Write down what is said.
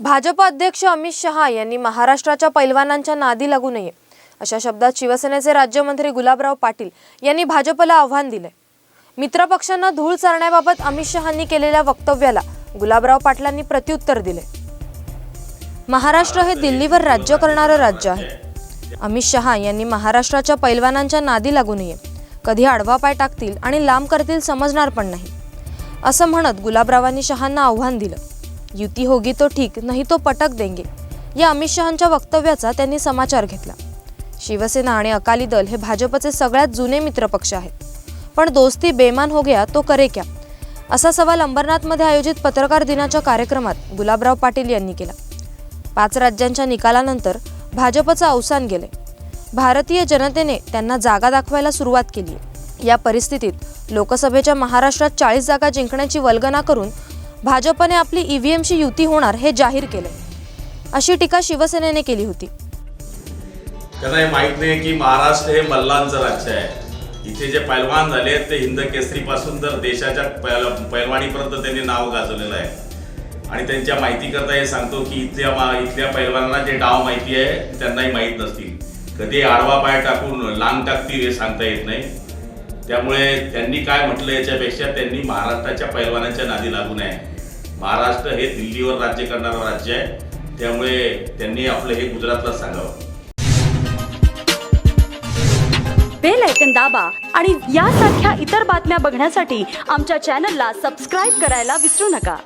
भाजप अध्यक्ष अमित शहा यांनी महाराष्ट्राच्या पैलवानांच्या नादी लागू नये अशा शब्दात शिवसेनेचे राज्यमंत्री गुलाबराव पाटील यांनी भाजपला आव्हान दिले मित्रपक्षांना धूळ चारण्याबाबत अमित शहांनी केलेल्या वक्तव्याला गुलाबराव पाटलांनी प्रत्युत्तर दिले महाराष्ट्र हे दिल्लीवर राज्य करणारं राज्य आहे. अमित शहा यांनी महाराष्ट्राच्या पैलवानांच्या नादी लागू नये कधी आडवा पाय टाकतील आणि लांब करतील समजणार पण नाही असं म्हणत गुलाबरावांनी शहांना आव्हान दिलं. युती होगी तो ठीक नाही तो पटक देंगे. या अमित शहांच्या वक्तव्याचा त्यांनी समाचार घेतला. शिवसेना आणि अकाली दल हे भाजपचे सगळ्यात जुने मित्रपक्ष आहेत. पण दोस्ती बेमान हो गया तो करे क्या? असा सवाल अंबरनाथमध्ये आयोजित पत्रकार दिनाच्या कार्यक्रमात गुलाबराव पाटील यांनी केला. पाच राज्यांच्या निकालानंतर भाजपचं अवसान गेले. भारतीय जनतेने त्यांना जागा दाखवायला सुरुवात केली. या परिस्थितीत लोकसभेच्या महाराष्ट्रात चाळीस जागा जिंकण्याची वल्गना करून भाजपने आपली ईव्हीएमशी युती होणार हे जाहीर केले अशी टीका शिवसेनेने केली होती. त्यांना हे माहीत नाही की महाराष्ट्र हे मल्लांचं राज्य आहे. इथे जे पैलवान झाले ते हिंद केसरी पासून तर देशाच्या पैल पैलवानीपर्यंत त्यांनी नाव गाजवलेलं आहे. आणि त्यांच्या माहितीकरता हे सांगतो की इथल्या मा इथल्या पैलवानांना जे डाव माहिती आहे त्यांनाही माहीत नसतील. कधी आडवा पाय टाकून लांब टाकतील हे सांगता येत नाही. त्यामुळे त्यांनी काय म्हटलं याच्यापेक्षा त्यांनी महाराष्ट्राच्या पैलवानांच्या नादी लागू नये. महाराष्ट्र हे दिल्लीवर राज्य करणारं राज्य आहे. त्यामुळे त्यांनी आपलं हे गुजरातला सांगावं. बेल ऐकन दाबा आणि यासारख्या इतर बातम्या बघण्यासाठी आमच्या चॅनलला सबस्क्राईब करायला विसरू नका.